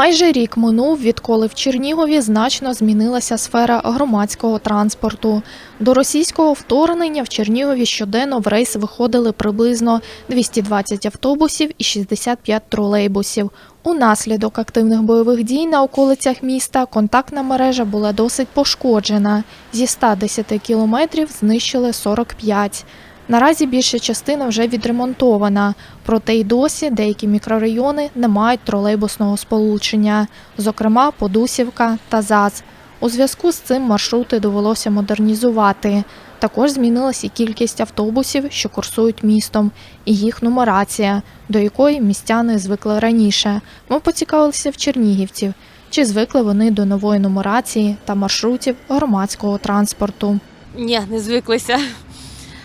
Майже рік минув, відколи в Чернігові значно змінилася сфера громадського транспорту. До російського вторгнення в Чернігові щоденно в рейс виходили приблизно 220 автобусів і 65 тролейбусів. Унаслідок активних бойових дій на околицях міста контактна мережа була досить пошкоджена. Зі 110 кілометрів знищили 45. Наразі більша частина вже відремонтована, проте й досі деякі мікрорайони не мають тролейбусного сполучення, зокрема Подусівка та ЗАЗ. У зв'язку з цим маршрути довелося модернізувати. Також змінилась і кількість автобусів, що курсують містом, і їх нумерація, до якої містяни звикли раніше. Ми поцікавилися в чернігівців, чи звикли вони до нової нумерації та маршрутів громадського транспорту. Ні, не звиклися.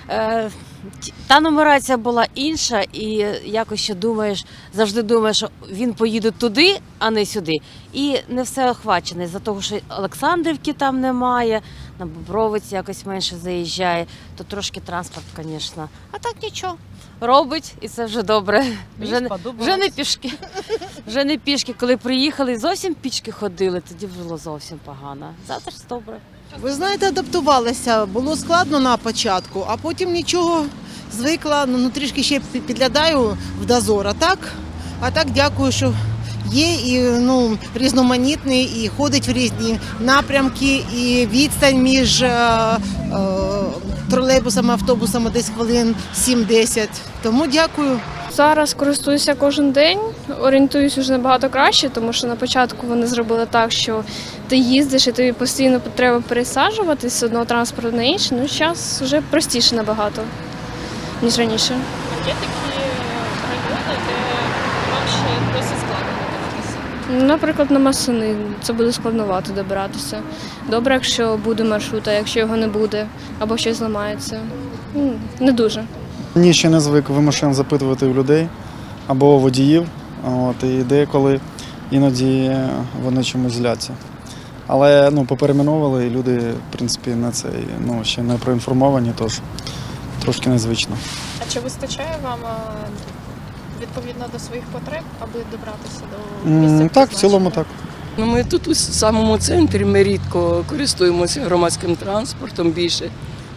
Е, ті- Та нумерація була інша, і якось ще думаєш, завжди думаєш, що він поїде туди, а не сюди. І не все охвачене, за того, що Олександрівки там немає, на Бобровець якось менше заїжджає, то трошки транспорт, звісно. А так нічого. Робить, і це вже добре. Вже, не- вже не пішки. Вже не пішки. Коли приїхали, зовсім пішки ходили, тоді було зовсім погано. Зараз добре. Ви знаєте, адаптувалася. Було складно на початку, а потім нічого звикла. Ну, ну трішки ще підглядаю в дозор. А так, а так дякую, що є і ну, різноманітний, і ходить в різні напрямки, і відстань між е, е, тролейбусами, автобусами десь хвилин 7-10. Тому дякую. Зараз користуюся кожен день, орієнтуюсь вже набагато краще, тому що на початку вони зробили так, що ти їздиш і тобі постійно треба пересаджуватись з одного транспорту на інший. Ну, зараз вже простіше набагато, ніж раніше. Є такі райони, де вам ще досить складно добратися. Наприклад, на Масини це буде складновато добиратися. Добре, якщо буде маршрут, а якщо його не буде, або щось зламається. Не дуже. Ні, ще не звик вимушен запитувати у людей або водіїв. От, і деколи іноді вони чомусь зляться. Але ну, поперейменовували, і люди, в принципі, на це ну, ще не проінформовані, тож трошки незвично. А чи вистачає вам е, відповідно до своїх потреб, аби добратися до місця? Так, в цілому так. Ну, ми тут у самому центрі ми рідко користуємося громадським транспортом, більше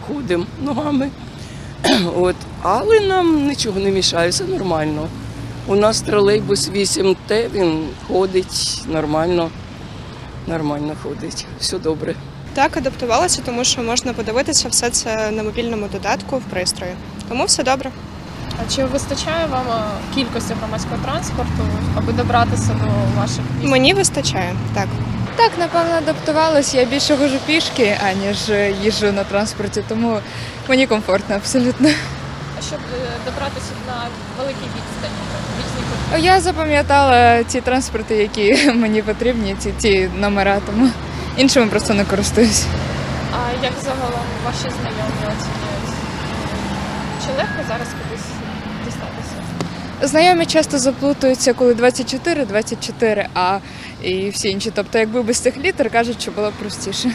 ходимо ногами. От. Але нам нічого не мішає, все нормально. У нас тролейбус 8Т, він ходить нормально, нормально ходить, все добре. Так, адаптувалася, тому що можна подивитися все це на мобільному додатку в пристрої. Тому все добре. А чи вистачає вам е, кількості громадського транспорту, аби добратися до ваших місць? Мені вистачає, так. Так, напевно, адаптувалась. Я більше ходжу пішки, аніж їжджу на транспорті, тому мені комфортно абсолютно. А щоб е, добратися на великій відстані, Я запам'ятала ті транспорти, які мені потрібні, ці, ті номера, тому іншими просто не користуюсь. А як загалом ваші знайомі оцінюють? Чи легко зараз кудись дістатися? Знайомі часто заплутуються, коли 24, 24, а і всі інші. Тобто, якби без цих літер кажуть, що було б простіше.